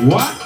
What?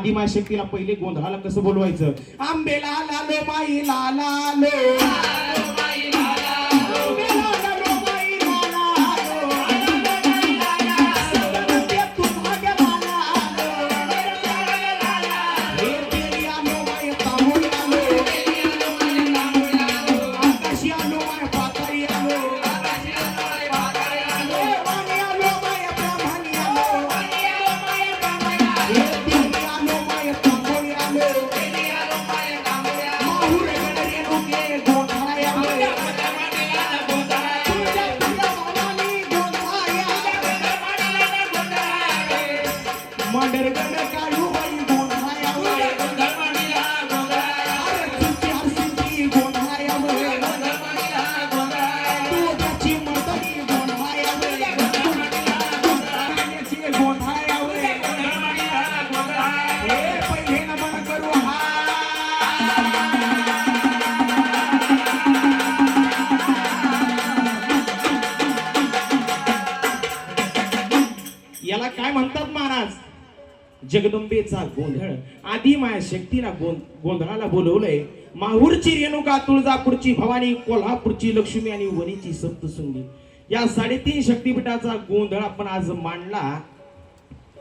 Adima शक्तीला पहिले गोंधळाला कसं बोलवायचं? आंबेला लालो माई लाला जगदंबेचा गोंधळ आधी माया शक्तीला गों गोंधळाला बोलवलंय माहूरची रेणुका तुळजापूरची भवानी कोल्हापूरची लक्ष्मी आणि वणीची सप्तसुंगी या साडेतीन शक्तीपीठाचा गोंधळ आपण आज मांडला.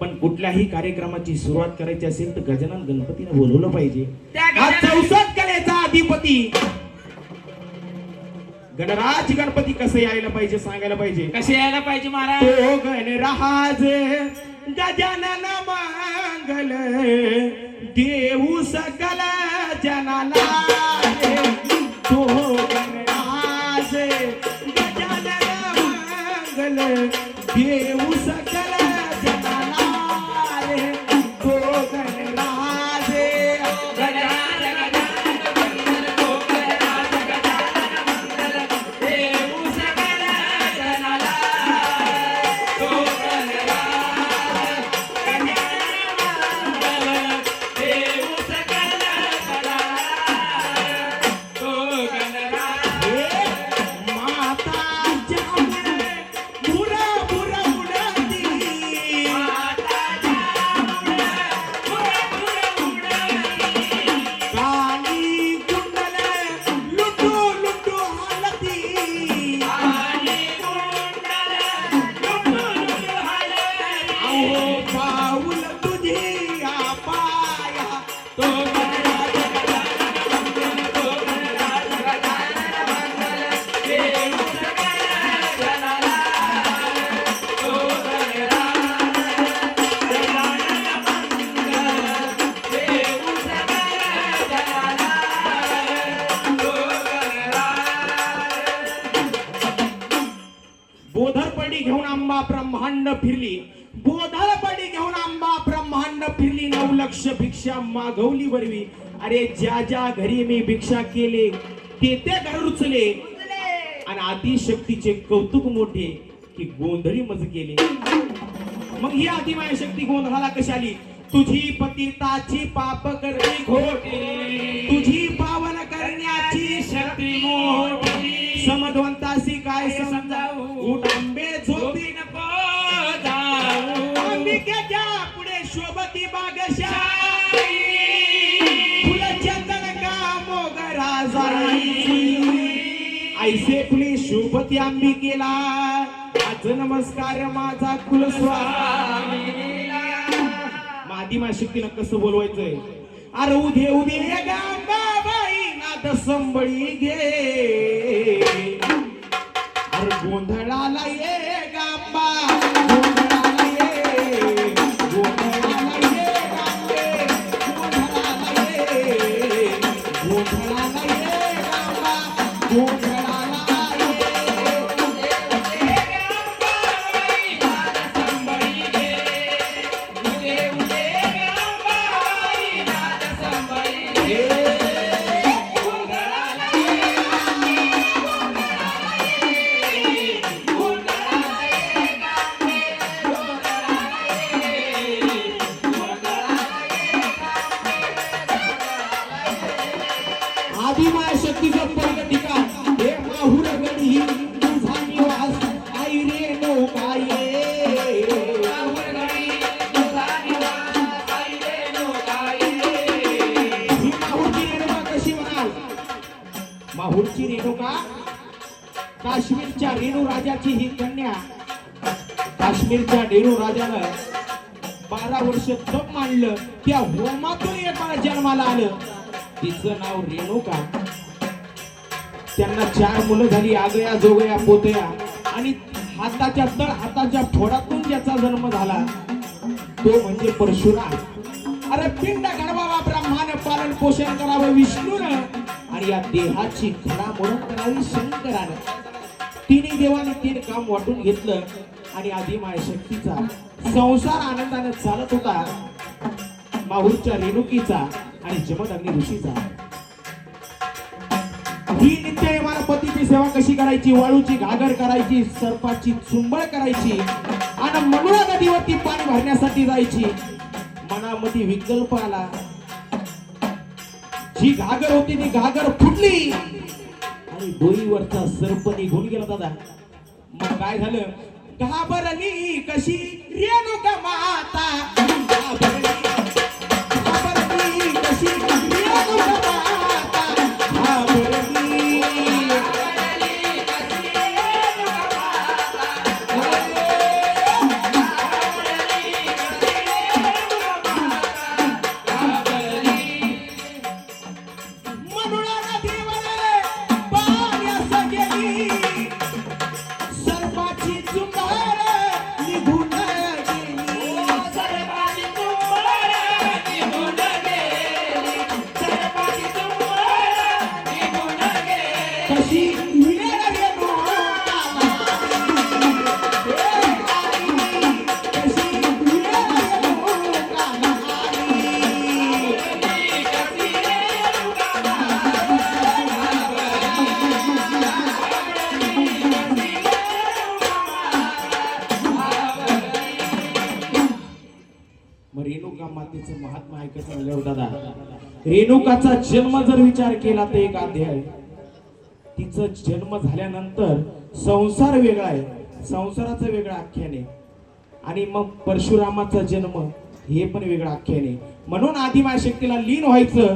पण कुठल्याही कार्यक्रमाची सुरुवात करायची असेल तर गजानन गणपतीने बोलवलं पाहिजे. हा चौसष्ट कलेचा अधिपती. गणराज गणपती कसं यायला पाहिजे सांगायला पाहिजे? कसे यायला पाहिजे महाराज? गणराज गजानन मांगल देऊ सकल जनाला तो गणराज गजानन मांगल देऊ सकल मागवली बरवी. अरे ज्या ज्या घरी मी भिक्षा केले ते ते घर उचले आणि आदिशक्तीचे कौतुक मोठे की गोंधळी मज केले. मग ही आदिमाय शक्ती गोंधळाला कशी आली? तुझी पतिताची पाप करणी खोटी शोभती अंबिकेला आज नमस्कार माझा कुलस्वामी मादिमा शक्तीनं कसं बोलवायचंय? अरे उदे उदे गांबाबाई नाद संबळी घे. अरे गोंधळाला ये गांबा गोंधळाला ये गोंधळाला ये गांबे गोंधळाला ये गोंधळाला माहूरची रेणुका काश्मीरच्या रेणू राजाची ही कन्या. काश्मीरच्या रेणू राजानं बारा वर्ष तप मांडलं. त्या होमातून एक जन्माला आलं. तिचं नाव रेणुका त्यांना चार मुलं झाली आगया जोगया पोतया. आणि हाताच्या तळ हाताच्या फोडातून ज्याचा जन्म झाला तो म्हणजे परशुराम. अरे पिंड गणवावा ब्रह्माने पालन पोषण करावं विष्णूनं आणि या देहाची घडामोड करावी शंकरानं तिन्ही देवाने तीन काम वाटून घेतलं आणि आदिमाय शक्तीचा संसार आनंदाने चालत होता. माहूरच्या रेणुकीचा आणि जमदग्नी ऋषीचा. ही नित्य यमाला पतीची सेवा कशी करायची? वाळूची घागर करायची सर्पाची चुंबळ करायची आणि मंगळा नदीवरती पाणी भरण्यासाठी जायची. मनामध्ये विकल्प आला. ही घागर होती ती घागर फुटली. आणि डोईवरचा सर्प निघून गेला दादा. मग काय झालं? घाबरली कशी? रेणुका माता. दादा. रेणुकाचा जन्म जर विचार केला तर एक अध्याय तिचं जन्म झाल्यानंतर संसार वेगळा आहे. संसाराचं वेगळं आख्यान आहे. आणि मग परशुरामाचा जन्म हे पण वेगळं आख्यान आहे. म्हणून आदिमाय शक्तीला लीन व्हायचं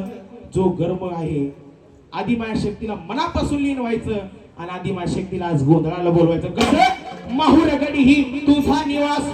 जो गर्भ आहे. आदिमाय शक्तीला मनापासून लीन व्हायचं आणि आदिमाय शक्तीला आज गोंधळाला बोलवायचं. कसं? माहुरगडी ही तुझा निवास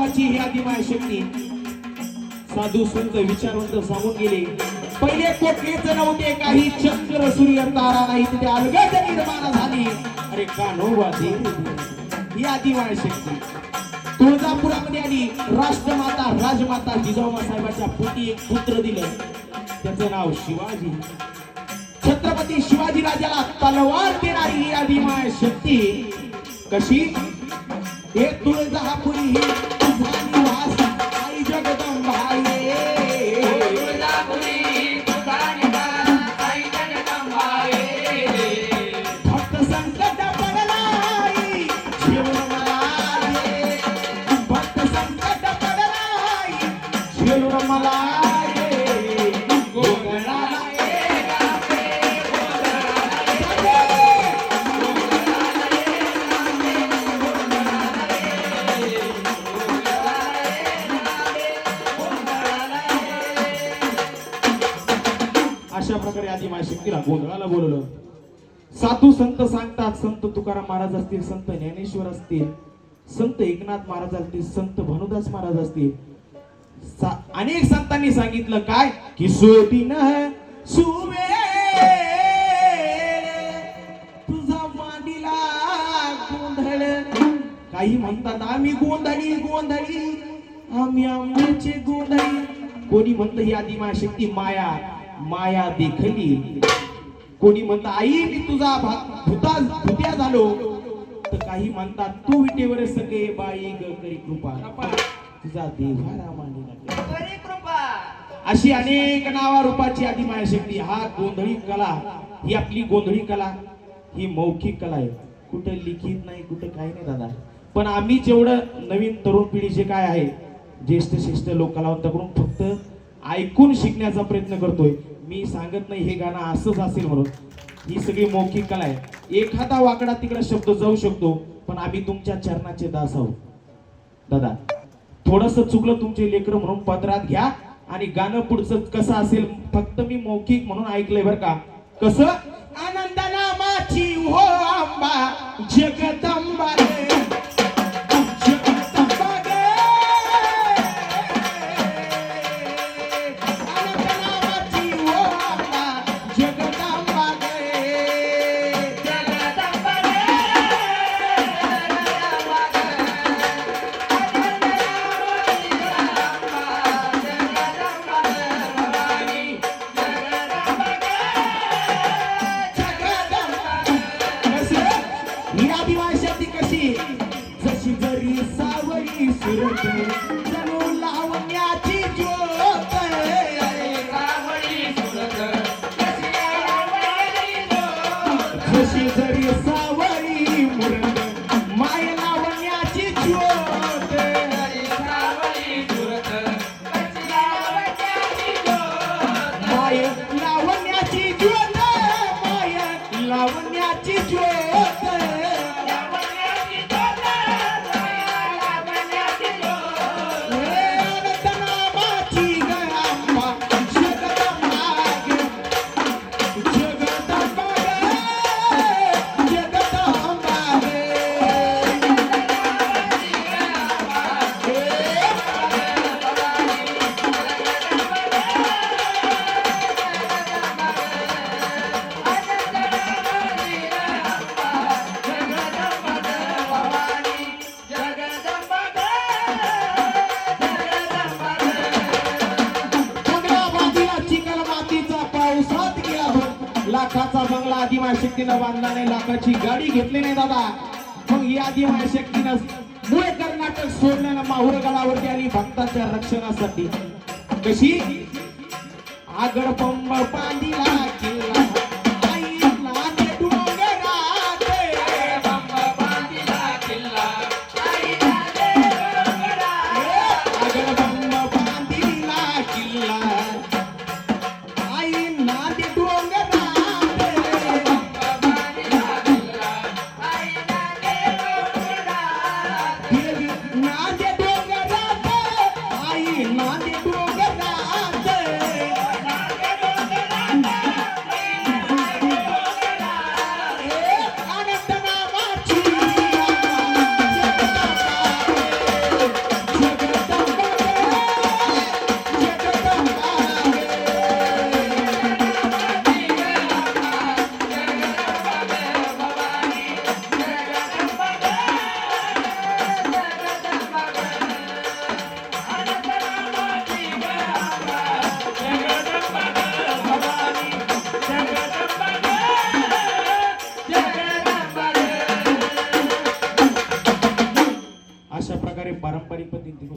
नावारूपाची ही आदिमाय शक्ती साधू संत विचारवंत सांगून गेले पहिले कोठलेच नव्हते काही चक्र सूर्य तारा नाही तिथे अलगद निर्माण झाली. अरे का देव ही आदिमाय शक्ती तुळजापुरामध्ये आली राष्ट्रमाता राजमाता जिजाऊमा साहेबाच्या पोटी एक पुत्र दिलं. त्याचं नाव शिवाजी. छत्रपती शिवाजी राजाला तलवार देणारी ही आदिमाय शक्ती कशी? हे तुळजापुरी ही अशा प्रकारे आधी माझ्या शक्तीला गोंधळाला बोलवलं. साधू संत सांगतात संत तुकाराम महाराज असतील संत ज्ञानेश्वर असतील संत एकनाथ महाराज असतील संत भानुदास महाराज असतील. सा- अनेक संतांनी सांगितलं काय? की सोबीन सुवे तुझा मांडीला गोंधळ. काही म्हणतात आम्ही गोंधळी गोंधळी आम्ही आमचे गोंधळी. कोणी म्हणतं ही आदिमा शक्ती माया माया देखली. कोणी म्हणतं आई मी तुझा भात भूता भूत्या झालो. तर काही म्हणतात तू विटेवर सगळे बाई ग कृपा. तुझा देव्हारा मांडीला अशी अनेक नावा रूपाची आदिमाया शक्ती हा गोंधळी कला ही आपली गोंधळी कला ही मौखिक कला आहे. कुठं लिखित नाही कुठं काही नाही दादा. पण आम्ही जेवढं नवीन तरुण पिढी जे काय आहे ज्येष्ठ श्रेष्ठ लोक कलावंताकडून फक्त ऐकून शिकण्याचा प्रयत्न करतोय. मी सांगत नाही हे गाणं असंच असेल म्हणून. ही सगळी मौखिक कला आहे. एखादा वाकडा तिकडा शब्द जाऊ शकतो पण आम्ही तुमच्या चरणाचे दास आहोत. दादा थोडस चुकलं तुमचे लेकर म्हणून पदरात घ्या. आणि गाणं पुढचं कसं असेल फक्त मी मौखिक म्हणून ऐकलंय बरं का. कसं? आनंद नामाची हो आंबा जगदंबा You? बांधला नाही लाखाची गाडी घेतली नाही दादा. मग ही आदिमाय शक्तीनं मुळे कर्नाटक सोडल्यानं माहुर गडावरती आली भक्ताच्या रक्षणासाठी. कशी? आगड पंब बांधिला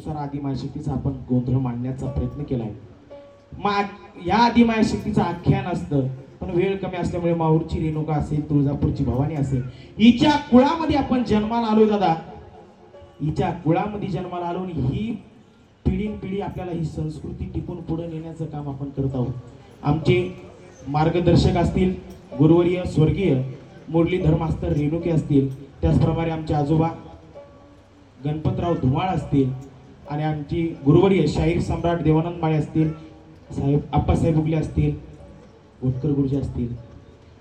त्यानुसार आदिमायशक्तीचा आपण गोंधळ मांडण्याचा प्रयत्न केला आहे मग या आदिमायशक्तीचं आख्यान असतं पण वेळ कमी असल्यामुळे माहूरची रेणुका असेल तुळजापूरची भवानी असेल हिच्या कुळामध्ये आपण जन्माला आलो दादा. हिच्या कुळामध्ये जन्माला आलो आणि ही पिढीन पिढी आपल्याला ही संस्कृती टिकून पुढे नेण्याचं काम आपण करत आहोत. आमचे मार्गदर्शक असतील गुरुवर्य स्वर्गीय मुरलीधर मास्तर रेणुके असतील त्याचप्रमाणे आमचे आजोबा गणपतराव धुमाळ असतील आणि आमची गुरुवर्य शाहीर सम्राट देवानंद माळे असतील साहेब आप्पासाहेब उगले असतील गोटकर गुरुजी असतील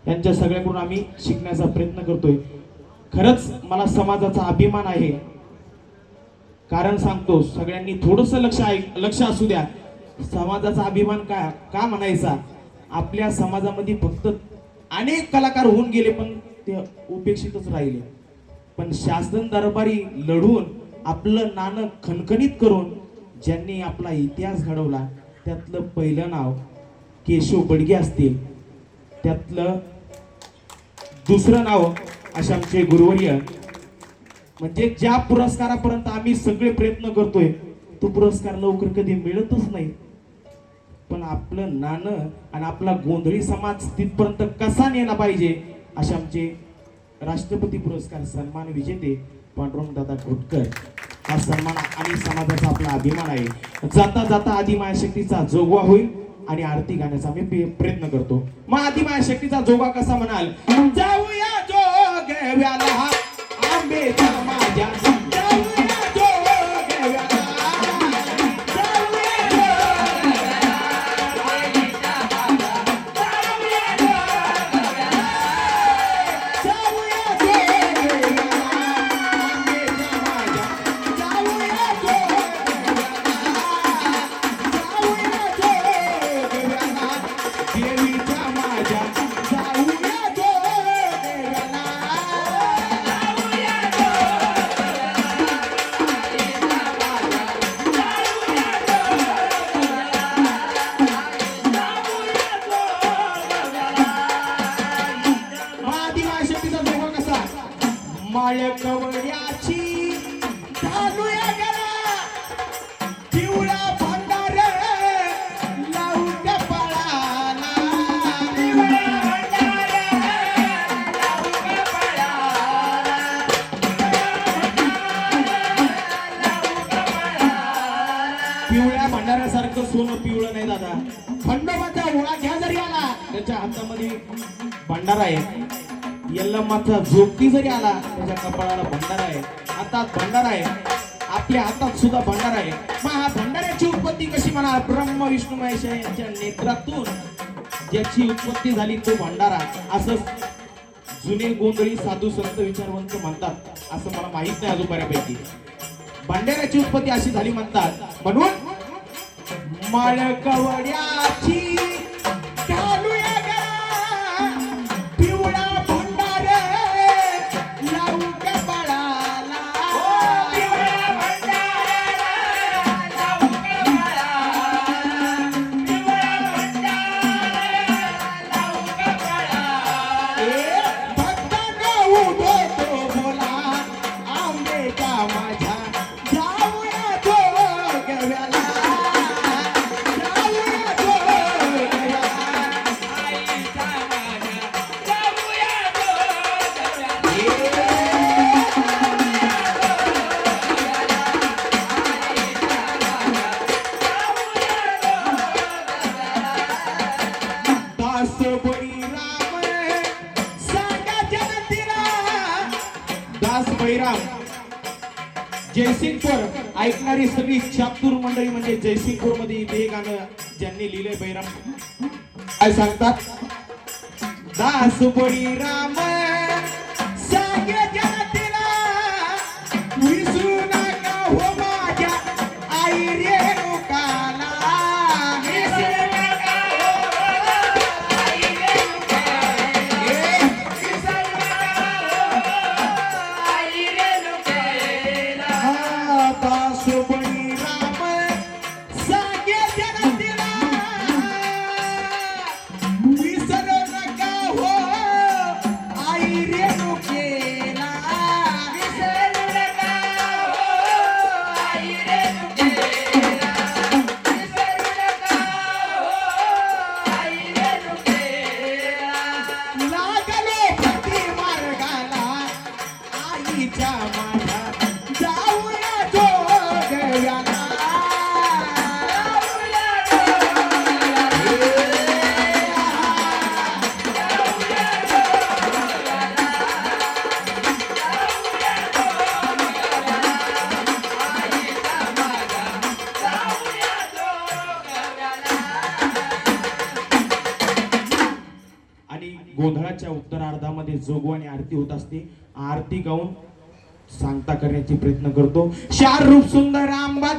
यांच्या सगळ्याकडून आम्ही शिकण्याचा प्रयत्न करतोय. खरंच मला समाजाचा अभिमान आहे. कारण सांगतो सगळ्यांनी थोडस लक्ष ऐक लक्ष असू द्या. समाजाचा अभिमान का का म्हणायचा? आपल्या समाजामध्ये फक्त अनेक कलाकार होऊन गेले पण ते उपेक्षितच राहिले. पण शासन दरबारी लढून आपलं नाणं खणखणीत करून ज्यांनी आपला इतिहास घडवला त्यातलं पहिलं नाव केशव बडगे असतील. त्यातलं दुसरं नाव असे आमचे गुरुवर्य. म्हणजे ज्या पुरस्कारापर्यंत आम्ही सगळे प्रयत्न करतोय तो पुरस्कार लवकर कधी मिळतच नाही. पण आपलं नाणं आणि आपला गोंधळी समाज तिथपर्यंत कसा नेला पाहिजे असे आमचे राष्ट्रपती पुरस्कार सन्मान विजेते पांडुरंग दादा घोटकर हा सन्मान आणि समाजाचा आपला अभिमान आहे. जाता जाता आदिमाया शक्तीचा जोगवा होईल आणि आरती गाण्याचा मी प्रयत्न करतो. मग आदिमाया शक्तीचा जोगा कसा म्हणाल? जाऊया जोगव्याला. पिवळ्या भंडाऱ्यासारखं सोनं पिवळं नाही दादा. खंडोबाचा ओळा घ्या जरी आला त्याच्या हातामध्ये भंडारा आहे. यल्लम्माचा झोपटी जरी आला त्याच्या कपाळाला भंडारा आहे. हातात भंडारा आहे. आपल्या हातात सुद्धा भंडारा आहे. मग हा भंडाऱ्याची उत्पत्ती कशी म्हणा? ब्रह्म विष्णू महेश यांच्या नेत्रातून ज्याची उत्पत्ती झाली तो भंडारा. असं जुने गोंधळी साधू संत विचारवंत म्हणतात. असं मला माहीत नाही अजून बऱ्यापैकी. भांड्याची उत्पत्ती अशी झाली म्हणतात. म्हणून मळकवड्याची जयसिंगपूर ऐकणारी सगळी चातुर मंडळी म्हणजे जयसिंगपूरमध्ये हे गाणं ज्यांनी लिहिलंय बैराम. काय सांगतात? दास बळीराम सांगे असते आरती गाऊन सांगता करण्याचे प्रयत्न करतो. शार रूप सुंदर आंबा